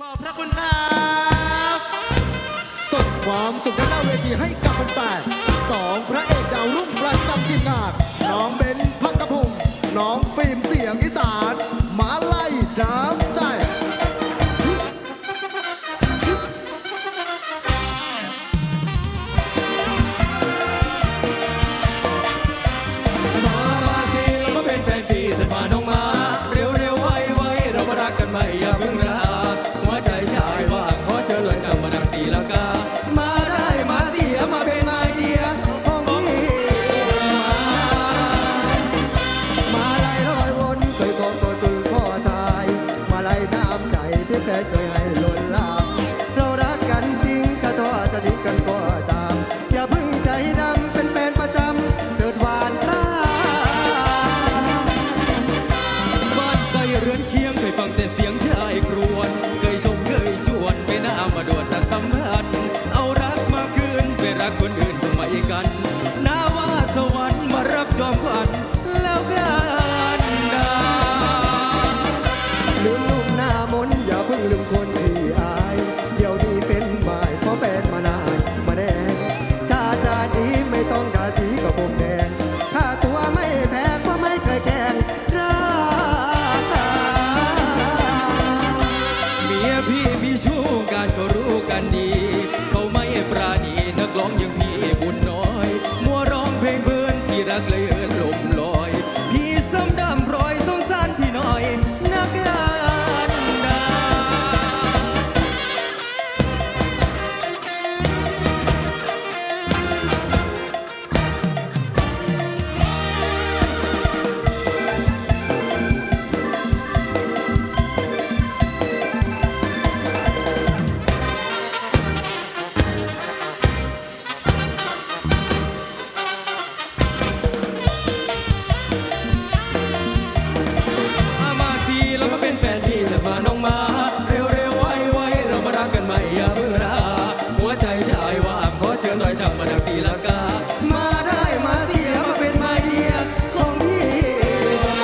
ขอบพระคุณครับสดความสุขและเล่าเวทีให้กับแฟนๆสองพระเอก จอมขวัญันไม่อย่าเพิ่ราหัวใจชายว่างขอเชิญหน่อยช่างมาดักตีลังกา มาได้มาเสียมาเป็นไมาเดียของพี่มา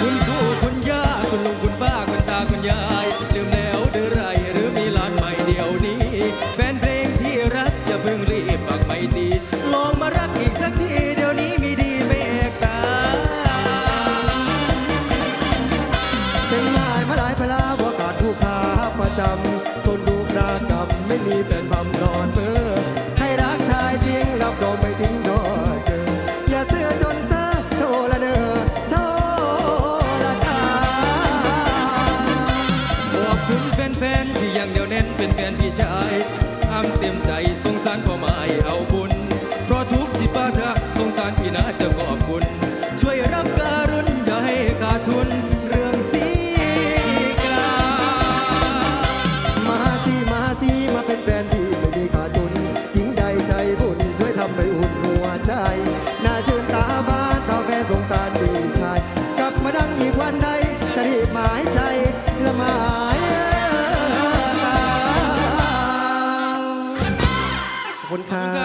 คุณปู่คุณยาคุณลุงคุณป้าคุณตาคุณยายลืมแล้วหรือไรหรือมีร้านใหม่เดียวนี้ แฟนเพลงที่รักอย่าเพิ่งรีบปักไม่ดีลองมา จำคนดูปรากัรมไม่มีแฟนบำรอนเพ้อให้รักชายจริงรับรอไม่ทิ้งดอยเกออย่าเสื้อจนซาโทละเนอโทละตาขอบคุณแฟนๆที่ยังเดียวแน่นเป็นแฟนพี่ชายทำเต็มใจส่ง คุณค่ะ